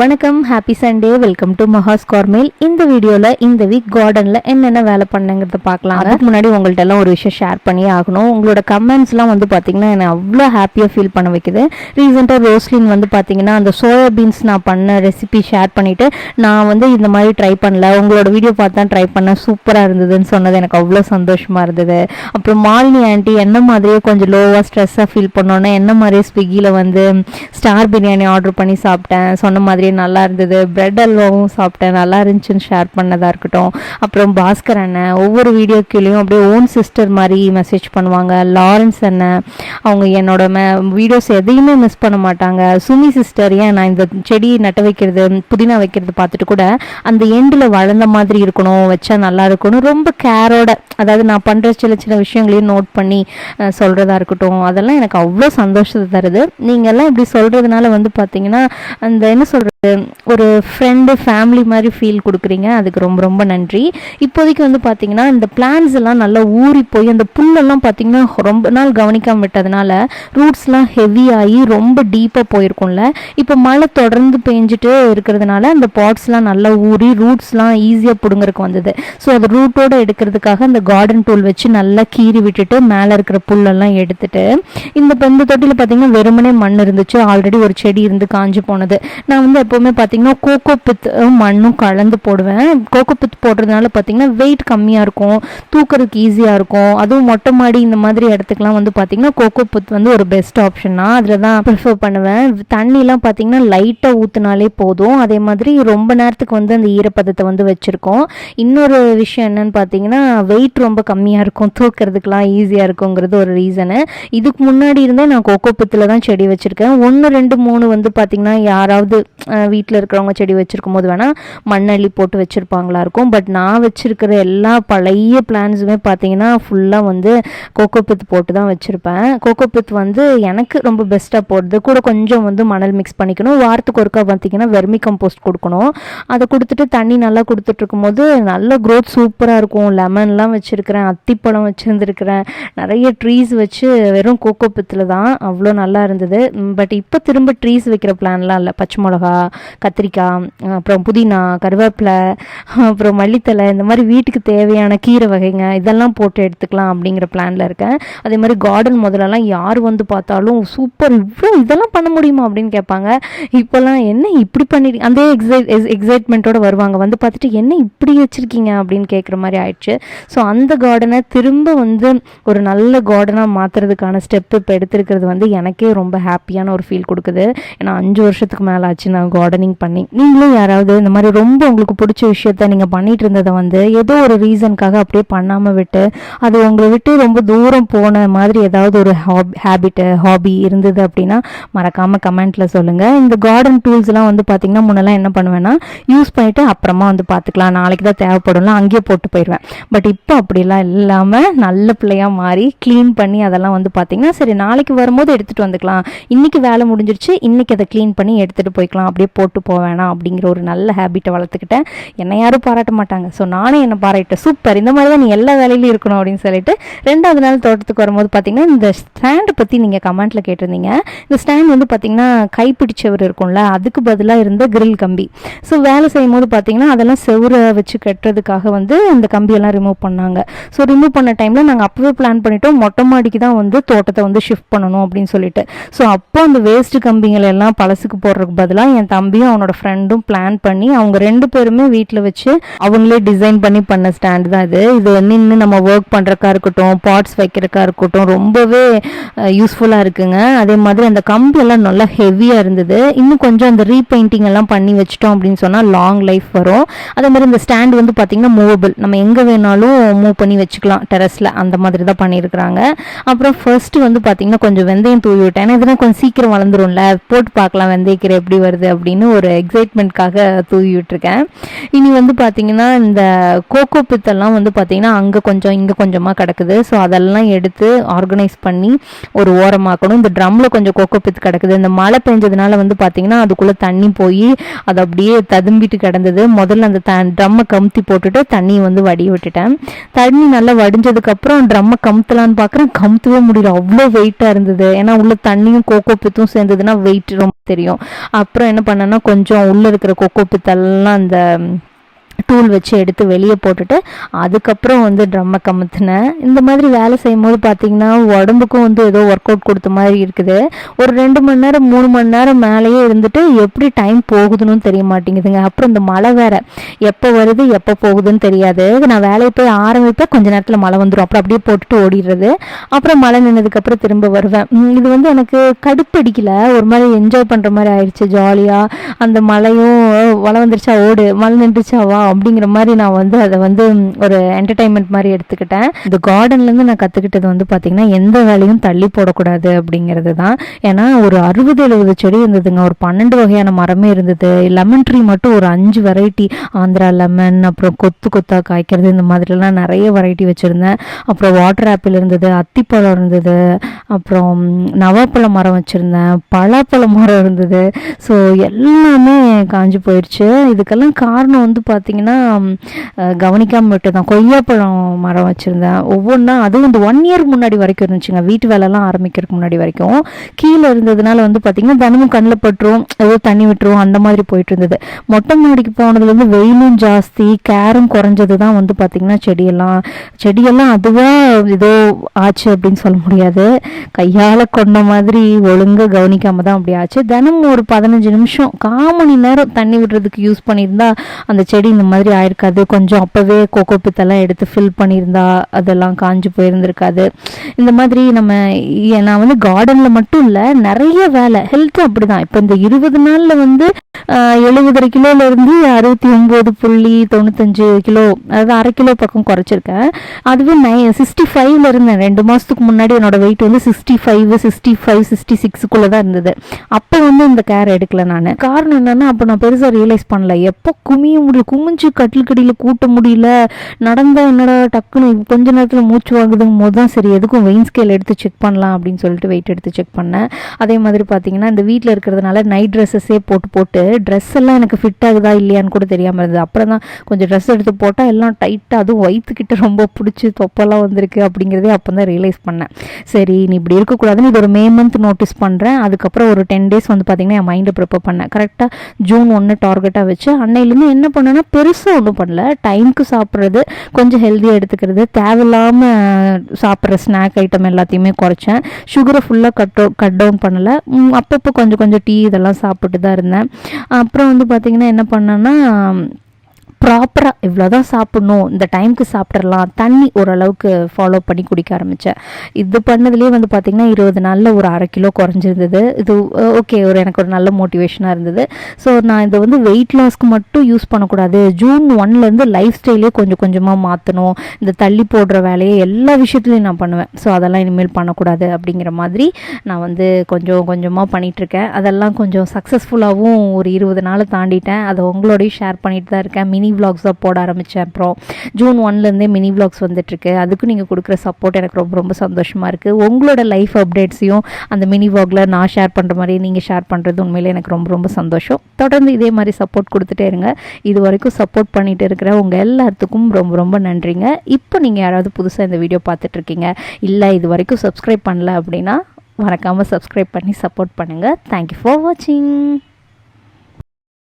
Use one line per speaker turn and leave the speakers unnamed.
வணக்கம் happy Sunday welcome to Maha's Carmel இந்த வீடியோவில் இந்த வீக் கார்டனில் என்னென்ன வேலை பண்ணங்கிறத பார்க்கலாம் அதுக்கு முன்னாடி உங்கள்ட்ட எல்லாம் ஒரு விஷயம் ஷேர் பண்ணியே ஆகணும். உங்களோட கமெண்ட்ஸ்லாம் வந்து பார்த்தீங்கன்னா என்னை அவ்வளோ ஹாப்பியாக ஃபீல் பண்ண வைக்குது. ரீசெண்டாக ரோஸ்லின் வந்து பார்த்தீங்கன்னா அந்த சோயா பீன்ஸ் நான் பண்ண ரெசிபி ஷேர் பண்ணிவிட்டு நான் வந்து இந்த மாதிரி ட்ரை பண்ணல. உங்களோட வீடியோ பார்த்து தான் ட்ரை பண்ணேன் சூப்பராக இருந்ததுன்னு சொன்னது எனக்கு அவ்வளோ சந்தோஷமாக இருந்தது. அப்புறம் மாலினி ஆண்டி என்ன மாதிரியே கொஞ்சம் லோவாக ஸ்ட்ரெஸ்ஸாக ஃபீல் பண்ணோன்னா என்ன மாதிரியே ஸ்விக்கியில் வந்து ஸ்டார் பிரியாணி ஆர்டர் பண்ணி சாப்பிட்டேன். சொன்ன மாதிரி மாதிரியே நல்லா இருந்தது. பிரெட் அல்வாவும் சாப்பிட்டேன். நல்லா இருந்துச்சுன்னு ஷேர் பண்ணதாக இருக்கட்டும். அப்புறம் பாஸ்கர் அண்ணன் ஒவ்வொரு வீடியோ கீழேயும் அப்படியே ஓன் சிஸ்டர் மாதிரி மெசேஜ் பண்ணுவாங்க. லாரன்ஸ் அண்ணன் அவங்க என்னோட மே வீடியோஸ் எதையுமே மிஸ் பண்ண மாட்டாங்க. சுமி சிஸ்டர் ஏன் நான் இந்த செடி நட்டு வைக்கிறது புதினா வைக்கிறது பார்த்துட்டு கூட அந்த எண்டில் வளர்ந்த மாதிரி இருக்கணும் வச்சா நல்லா இருக்கணும் ரொம்ப கேரோட அதாவது நான் பண்ணுற சில சின்ன விஷயங்களையும் நோட் பண்ணி சொல்கிறதா இருக்கட்டும். அதெல்லாம் எனக்கு அவ்வளோ சந்தோஷத்தை தருது. நீங்கள்லாம் இப்படி சொல்கிறதுனால வந்து பார்த்தீங்கன்னா அந்த என்ன சொல்கிறது ஒரு ஃப்ரெண்டு ஃபேமிலி மாதிரி ஃபீல் கொடுக்குறீங்க. அதுக்கு ரொம்ப ரொம்ப நன்றி. இப்போதைக்கு வந்து பார்த்தீங்கன்னா இந்த பிளான்ஸ் எல்லாம் நல்லா ஊறி போய் அந்த புல்லெல்லாம் பார்த்தீங்கன்னா ரொம்ப நாள் கவனிக்காம விட்டதுனால ரூட்ஸ்லாம் ஹெவி ஆகி ரொம்ப டீப்பாக போயிருக்கும்ல. இப்போ மழை தொடர்ந்து பெஞ்சிட்டு இருக்கிறதுனால அந்த பாட்ஸ்லாம் நல்லா ஊறி ரூட்ஸ்லாம் ஈஸியாக பிடுங்கறதுக்கு வந்தது. ஸோ அது ரூட்டோட எடுக்கிறதுக்காக அந்த கார்டன் டூல் வச்சு நல்லா கீறி விட்டுட்டு மேலே இருக்கிற புல்லெல்லாம் எடுத்துட்டு இந்த இப்ப இந்த தொட்டியில் பார்த்தீங்கன்னா வெறுமனே மண் இருந்துச்சு. ஆல்ரெடி ஒரு செடி இருந்து காஞ்சு போனது. நான் வந்து எப்போவுமே பார்த்தீங்கன்னா கோகோ பித்தும் மண்ணும் கலந்து போடுவேன். கோகோ பித் போடுறதுனால பார்த்தீங்கன்னா வெயிட் கம்மியாக இருக்கும். தூக்குறதுக்கு ஈஸியாக இருக்கும். அதுவும் மொட்டை மாடி இந்த மாதிரி இடத்துக்குலாம் வந்து பார்த்தீங்கன்னா கோகோ பித் வந்து ஒரு பெஸ்ட் ஆப்ஷன் தான். அதில் தான் ப்ரிஃபர் பண்ணுவேன். தண்ணிலாம் பார்த்தீங்கன்னா லைட்டாக ஊற்றினாலே போதும். அதே மாதிரி ரொம்ப நேரத்துக்கு வந்து அந்த ஈரப்பதத்தை வந்து வச்சுருக்கோம். இன்னொரு விஷயம் என்னன்னு பார்த்தீங்கன்னா வெயிட் ரொம்ப கம்மியாக இருக்கும். தூக்கிறதுக்கெலாம் ஈஸியாக இருக்குங்கிறது ஒரு ரீசனு இதுக்கு முன்னாடி இருந்தே நான் கோகோ பித்தில் தான் செடி வச்சுருக்கேன். ஒன்று ரெண்டு மூணு வந்து பார்த்திங்கன்னா யாராவது வீட்டில் இருக்கிறவங்க செடி வச்சுருக்கும் போது வேணால் மண்ணள்ளி போட்டு வச்சுருப்பாங்களா இருக்கும். பட் நான் வச்சுருக்கிற எல்லா பழைய பிளான்ஸுமே பார்த்தீங்கன்னா ஃபுல்லாக வந்து கோகோ பித் போட்டு தான் வச்சுருப்பேன். கோகோ பித் வந்து எனக்கு ரொம்ப பெஸ்ட்டாக போடுது கூட கொஞ்சம் வந்து மணல் மிக்ஸ் பண்ணிக்கணும். வாரத்துக்கு ஒருக்கா பார்த்தீங்கன்னா வெர்மி கம்போஸ்ட் கொடுக்கணும். அதை கொடுத்துட்டு தண்ணி நல்லா கொடுத்துட்ருக்கும் போது நல்ல க்ரோத் சூப்பராக இருக்கும். லெமன்லாம் வச்சுருக்கிறேன் அத்திப்பழம் வச்சுருந்துருக்கிறேன். நிறைய ட்ரீஸ் வச்சு வெறும் கோகோ பித்தில் தான் அவ்வளோ நல்லா இருந்தது. பட் இப்போ திரும்ப ட்ரீஸ் வைக்கிற பிளான்லாம் இல்லை. பச்சை மிளகா கத்திரிக்காய் அப்புறம் புதினா கருவேப்பிலை அப்புறம் மல்லித்தலை இந்த மாதிரி வீட்டுக்கு தேவையான கீரை வகைங்க இதெல்லாம் போட்டு எடுத்துக்கலாம் அப்படிங்கிற பிளானில் இருக்கேன். அதே மாதிரி கார்டன் முதலெல்லாம் யார் வந்து பார்த்தாலும் சூப்பர் இவ்வளோ இதெல்லாம் பண்ண முடியுமா? அப்படின்னு கேட்பாங்க. இப்போல்லாம் என்ன இப்படி பண்ணி அந்த எக்ஸைட் எக்ஸைட்மெண்ட்டோட வருவாங்க. வந்து பார்த்துட்டு என்ன இப்படி வச்சுருக்கீங்க? அப்படின்னு கேட்குற மாதிரி ஆயிடுச்சு. ஸோ அந்த கார்டனை திரும்ப வந்து ஒரு நல்ல கார்டனாக மாற்றுறதுக்கான ஸ்டெப் இப்போ எடுத்திருக்கிறது வந்து எனக்கே ரொம்ப ஹாப்பியான ஒரு ஃபீல் கொடுக்குது. ஏன்னா அஞ்சு வருஷத்துக்கு மேலே ஆச்சு நான் கார்டனிங் பண்ணி நீங்களும் யாராவது இந்த மாதிரி ரொம்ப உங்களுக்கு பிடிச்ச விஷயத்த நீங்கள் பண்ணிட்டு இருந்ததை வந்து ஏதோ ஒரு ரீசனுக்காக அப்படியே பண்ணாமல் விட்டு அது உங்களை விட்டு ரொம்ப தூரம் போன மாதிரி ஏதாவது ஒரு ஹாப் ஹேபிட்டு ஹாபி இருந்தது அப்படின்னா மறக்காமல் கமெண்ட்டில் சொல்லுங்கள் இந்த கார்டன் டூல்ஸ்லாம் வந்து பார்த்திங்கன்னா முன்னெல்லாம் என்ன பண்ணுவேன்னா யூஸ் பண்ணிவிட்டு அப்புறமா வந்து பார்த்துக்கலாம் நாளைக்கு தான் தேவைப்படும்லாம் அங்கேயே போட்டு போயிடுவேன். பட் இப்போ அப்படிலாம் இல்லாமல் நல்ல பிள்ளையாக மாறி க்ளீன் பண்ணி அதெல்லாம் வந்து பார்த்திங்கன்னா சரி நாளைக்கு வரும்போது எடுத்துகிட்டு வந்துக்கலாம். இன்றைக்கி வேலை முடிஞ்சிருச்சு இன்றைக்கி அதை க்ளீன் பண்ணி எடுத்துகிட்டு போய்க்கலாம் அப்படியே போட்டு போக வேணாம் அப்படிங்கிற ஒரு நல்ல ஹேபிட்டை வளர்த்துக்கிட்டேன். என்னை யாரும் பாராட்ட மாட்டாங்க. ஸோ நானே என்னை பாராட்டேன் சூப்பர் இந்த மாதிரி தான் நீ எல்லா வேலையிலையும் இருக்கணும் அப்படின்னு சொல்லிட்டு ரெண்டாவது நாள் தோட்டத்துக்கு வரும்போது பார்த்தீங்கன்னா இந்த ஸ்டாண்டை பற்றி நீங்கள் கமெண்ட்டில் கேட்டிருந்தீங்க. இந்த ஸ்டாண்ட் வந்து பார்த்தீங்கன்னா கைப்பிடிச்சவர் இருக்கும்ல அதுக்கு பதிலாக இருந்த கிரில் கம்பி. ஸோ வேலை செய்யும் போது பார்த்தீங்கன்னா அதெல்லாம் செவுரை வச்சு கட்டுறதுக்காக வந்து அந்த கம்பியெல்லாம் ரிமூவ் பண்ணாங்க. ஸோ ரிமூவ் பண்ண டைமில் நாங்கள் அப்போவே பிளான் பண்ணிட்டோம். மொட்டை மாடிக்கு தான் வந்து தோட்டத்தை வந்து ஷிஃப்ட் பண்ணணும் அப்படின்னு சொல்லிட்டு. ஸோ அப்போ அந்த வேஸ்ட் கம்பிங்களை எல்லாம் பழசுக்கு போடுறதுக்கு பதிலாக என் தம்பியும் அவனோட ஃப்ரெண்டும் பிளான் பண்ணி அவங்க ரெண்டு பேருமே வீட்டில் வச்சு அவங்களே டிசைன் பண்ணி பண்ண ஸ்டாண்ட் தான் இது. இது நின்று நம்ம ஒர்க் பண்ணுறக்கா இருக்கட்டும் பாட்ஸ் வைக்கிறக்கா இருக்கட்டும் ரொம்பவே யூஸ்ஃபுல்லாக இருக்குங்க. அதே மாதிரி அந்த கம்பியெல்லாம் நல்லா ஹெவியாக இருந்தது. இன்னும் கொஞ்சம் அந்த ரீபெயிண்டிங் எல்லாம் பண்ணி வச்சிட்டோம் அப்படின்னு சொன்னால் லாங் லைஃப் வரும். அதே மாதிரி இந்த ஸ்டாண்ட் வந்து பார்த்திங்கன்னா மூவபிள் நம்ம எங்கே வேணாலும் மூவ் பண்ணி வச்சுக்கலாம். டெரஸில் அந்த மாதிரி தான் பண்ணியிருக்கிறாங்க. அப்புறம் ஃபர்ஸ்ட் வந்து பார்த்திங்கன்னா கொஞ்சம் வெந்தயம் தூவி விட்டேன். ஏன்னா இதெல்லாம் கொஞ்சம் சீக்கிரம் வளர்ந்துரும்ல. போட்டு பார்க்கலாம் வெந்தயக்கீரை எப்படி வருது அப்படின்னு அப்படின்னு ஒரு எக்ஸைட்மெண்ட்காக தூவி விட்டுருக்கேன் இனி வந்து பார்த்திங்கன்னா இந்த கோகோ பித்தெல்லாம் வந்து பார்த்திங்கன்னா அங்கே கொஞ்சம் இங்கே கொஞ்சமாக கிடக்குது. ஸோ அதெல்லாம் எடுத்து ஆர்கனைஸ் பண்ணி ஒரு ஓரமாக்கணும். இந்த ட்ரம்மில் கொஞ்சம் கோகோ பித்து கிடக்குது. இந்த மழை பெஞ்சதுனால வந்து பார்த்திங்கன்னா அதுக்குள்ளே தண்ணி போய் அது அப்படியே ததும்பிட்டு கிடந்தது. முதல்ல அந்த த ட்ரம்மை கமுத்தி போட்டுட்டு தண்ணியை வந்து வடிய விட்டுட்டேன். தண்ணி நல்லா வடிஞ்சதுக்கப்புறம் ட்ரம்மை கமுத்தலான்னு பார்க்குறேன் கமுத்தவே முடியல. அவ்வளோ வெயிட்டாக இருந்தது. ஏன்னா உள்ள தண்ணியும் கோகோ பித்தும் சேர்ந்ததுன்னா வெயிட் ரொம்ப தெரியும். அப்புறம் என்ன பண்ணோன்னா கொஞ்சம் உள்ளே இருக்கிற கொக்கோ பித்தல்லாம் அந்த டூல் வச்சு எடுத்து வெளியே போட்டுட்டு அதுக்கப்புறம் வந்து ட்ரம்மை கமுத்துனேன் இந்த மாதிரி வேலை செய்யும் போது பார்த்தீங்கன்னா உடம்புக்கும் வந்து ஏதோ ஒர்க் அவுட் கொடுத்த மாதிரி இருக்குது. ஒரு ரெண்டு மணி நேரம் மூணு மணி நேரம் மேலேயே இருந்துட்டு எப்படி டைம் போகுதுன்னு தெரிய மாட்டேங்குதுங்க. அப்புறம் இந்த மழை வேற. எப்போ வருது எப்போ போகுதுன்னு தெரியாது. நான் வேலையை போய் ஆரம்பிப்பேன் கொஞ்ச நேரத்தில் மழை வந்துடும் அப்புறம் அப்படியே போட்டுட்டு ஓடிடுறது. அப்புறம் மழை நின்னதுக்கப்புறம் திரும்ப வருவேன். இது வந்து எனக்கு கடுப்படிக்கல. ஒரு மாதிரி என்ஜாய் பண்ணுற மாதிரி ஆயிடுச்சு ஜாலியாக அந்த மழையும் மழை வந்துருச்சா ஓடு. மழை நின்றுச்சா வா அப்படிங்கிற மாதிரி நான் வந்து அதை வந்து ஒரு என்டர்டைன்மெண்ட் மாதிரி எடுத்துக்கிட்டேன். இந்த கார்டன்லேருந்து நான் கற்றுக்கிட்டது வந்து பார்த்திங்கன்னா எந்த வேலையும் தள்ளி போடக்கூடாது அப்படிங்கிறது தான். ஏன்னா ஒரு அறுபது எழுபது செடி இருந்ததுங்க. ஒரு பன்னெண்டு வகையான மரமே இருந்தது. லெமன் ட்ரீ மட்டும் ஒரு அஞ்சு வெரைட்டி ஆந்திரா லெமன் அப்புறம் கொத்து கொத்தாக காய்க்கிறது இந்த மாதிரிலாம் நிறைய வெரைட்டி வச்சுருந்தேன். அப்புறம் வாட்டர் ஆப்பிள் இருந்தது அத்திப்பழம் இருந்தது. அப்புறம் நவாப்பழ மரம் வச்சுருந்தேன். பலாப்பழ மரம் இருந்தது. ஸோ எல்லாமே காஞ்சி போயிடுச்சு இதுக்கெல்லாம் காரணம் வந்து பார்த்திங்கன்னா கவனிக்காமல் விட்டு தான் கொய்யாப்பழம் மரம் வச்சுருந்தேன். ஒவ்வொன்றா அதுவும் இந்த ஒன் இயருக்கு முன்னாடி வரைக்கும் இருந்துச்சுங்க. வீட்டு வேலைலாம் ஆரம்பிக்கிறதுக்கு முன்னாடி வரைக்கும். கீழே இருந்ததுனால வந்து பார்த்திங்கன்னா தினமும் கண்ணில் பட்டுரும் ஏதோ தண்ணி விட்டுரும் அந்த மாதிரி போயிட்டு இருந்தது. மொட்டை மாடிக்கு போனதுலேருந்து வெயிலும் ஜாஸ்தி கேரும் குறைஞ்சது தான் வந்து பார்த்திங்கன்னா செடியெல்லாம் செடியெல்லாம் அதுவாக ஏதோ ஆச்சு அப்படின்னு சொல்ல முடியாது. கையால் கொண்ட மாதிரி ஒழுங்காக கவனிக்காமல் தான் அப்படி ஆச்சு. தினமும் ஒரு பதினஞ்சு நிமிஷம் கால் மணி நேரம் தண்ணி விடுறதுக்கு யூஸ் பண்ணியிருந்தா அந்த செடி இந்த மாதிரி ஆயிருக்காது. கொஞ்சம் அப்போவே கொக்கோ பித்தெல்லாம் எடுத்து ஃபில் பண்ணியிருந்தா அதெல்லாம் காஞ்சி போயிருந்திருக்காது. இந்த மாதிரி நம்ம நான் வந்து கார்டனில் மட்டும் இல்லை நிறைய வேலை. ஹெல்த்தும் அப்படி தான் இப்போ இந்த இருபது நாளில் வந்து எழுபதரை கிலோலேருந்து அறுபத்தி ஒம்பது புள்ளி தொண்ணூத்தஞ்சு கிலோ அதாவது அரை கிலோ பக்கம் குறைச்சிருக்கேன். அதுவே நை சிக்ஸ்டி ஃபைவ்ல இருந்தேன். ரெண்டு மாதத்துக்கு முன்னாடி என்னோட வெயிட் வந்து sixty five sixty five sixty சிக்ஸுக்குள்ளே தான் இருந்தது. அப்போ வந்து இந்த கேர் எடுக்கல நான். காரணம் என்னென்னா அப்போ நான் பெருசாக ரியலைஸ் பண்ணல. எப்போ குமிய முடியும் குமிஞ்சு கட்டிலுக்கடியில் கூட்ட முடியல. நடந்தால் என்னடா டக்குன்னு கொஞ்ச நேரத்தில் மூச்சு வாங்குதுங்கும் போது தான் சரி எதுக்கும் வெயின் ஸ்கேல் எடுத்து செக் பண்ணலாம் அப்படின்னு சொல்லிட்டு வெயிட் எடுத்து செக் பண்ணேன். அதே மாதிரி பார்த்தீங்கன்னா இந்த வீட்டில் இருக்கிறதுனால நைட் ட்ரெஸ்ஸஸே போட்டு போட்டு ட்ரெஸ் எல்லாம் எனக்கு ஃபிட் ஆகுதா இல்லையான்னு கூட தெரியாமல் இருந்தது. அப்புறம் தான் கொஞ்சம் ட்ரெஸ் எடுத்து போட்டால் எல்லாம் டைட்டாக அதுவும் வயிற்றுக்கிட்ட ரொம்ப பிடிச்சி தொப்பெல்லாம் வந்திருக்கு அப்படிங்கிறதே அப்போ தான் ரியலைஸ் பண்ணேன். சரி நீ இப்படி இருக்கக்கூடாதுன்னு இது ஒரு மே மந்த் நோட்டீஸ் பண்ணுறேன் அதுக்கப்புறம் ஒரு டென் டேஸ் வந்து பார்த்தீங்கன்னா என் மைண்டை ப்ரிப்பேர் பண்ணேன். கரெக்டாக ஜூன் ஒன்று டார்கெட்டாக வச்சு அன்னையிலேருந்து என்ன பண்ணேன்னா பெருசாக ஒன்றும் பண்ணல. டைமுக்கு சாப்பிட்றது கொஞ்சம் ஹெல்த்தியாக எடுத்துக்கிறது. தேவையில்லாமல் சாப்பிட்ற ஸ்நாக் ஐட்டம் எல்லாத்தையுமே குறைச்சேன். சுகரை ஃபுல்லாக கட்டோ கட் டவுன் பண்ணலை. அப்பப்போ கொஞ்சம் கொஞ்சம் டீ இதெல்லாம் சாப்பிட்டு தான் இருந்தேன். அப்புறம் வந்து பார்த்திங்கன்னா என்ன பண்ணேன்னா ப்ராப்பராக இவ்வளோ தான் சாப்பிடணும். இந்த டைமுக்கு சாப்பிட்றலாம். தண்ணி ஓரளவுக்கு ஃபாலோ பண்ணி குடிக்க ஆரம்பித்தேன் இது பண்ணதுலேயே வந்து பார்த்திங்கன்னா இருபது நாளில் ஒரு அரை கிலோ குறைஞ்சிருந்தது. இது ஓகே ஒரு எனக்கு ஒரு நல்ல மோட்டிவேஷனாக இருந்தது. ஸோ நான் இதை வந்து வெயிட் லாஸ்க்கு மட்டும் யூஸ் பண்ணக்கூடாது. ஜூன் ஒன்லேருந்து லைஃப் ஸ்டைலே கொஞ்சம் கொஞ்சமாக மாற்றணும் இந்த தள்ளி போடுற வேலையை எல்லா விஷயத்துலையும் நான் பண்ணுவேன். ஸோ அதெல்லாம் இனிமேல் பண்ணக்கூடாது அப்படிங்கிற மாதிரி நான் வந்து கொஞ்சம் கொஞ்சமாக பண்ணிகிட்ருக்கேன் அதெல்லாம் கொஞ்சம் சக்ஸஸ்ஃபுல்லாகவும் ஒரு இருபது நாள் தாண்டிட்டேன். அதை உங்களோடய ஷேர் பண்ணிட்டு தான் இருக்கேன். மினி vlogs தான் போட ஆரம்பித்தேன் அப்புறம் ஜூன் ஒன்லேருந்தே மினி விளாக்ஸ் வந்துட்டுருக்கு. அதுக்கும் நீங்கள் கொடுக்குற சப்போர்ட் எனக்கு ரொம்ப ரொம்ப சந்தோஷமாக இருக்குது உங்களோட லைஃப் அப்டேட்ஸையும் அந்த மினி விளாகில் நான் ஷேர் பண்ணுற மாதிரி நீங்கள் ஷேர் பண்ணுறது உண்மையிலே எனக்கு ரொம்ப ரொம்ப சந்தோஷம். தொடர்ந்து இதே மாதிரி சப்போர்ட் கொடுத்துட்டே இருங்க. இது வரைக்கும் சப்போர்ட் பண்ணிட்டு இருக்கிற உங்கள் எல்லாத்துக்கும் ரொம்ப ரொம்ப நன்றிங்க. இப்போ நீங்கள் யாராவது புதுசாக இந்த வீடியோ பார்த்துட்ருக்கீங்க இல்லை இது வரைக்கும் சப்ஸ்கிரைப் பண்ணல அப்படின்னா மறக்காமல் சப்ஸ்கிரைப் பண்ணி சப்போர்ட் பண்ணுங்கள் தேங்க்யூ ஃபார் வாட்சிங்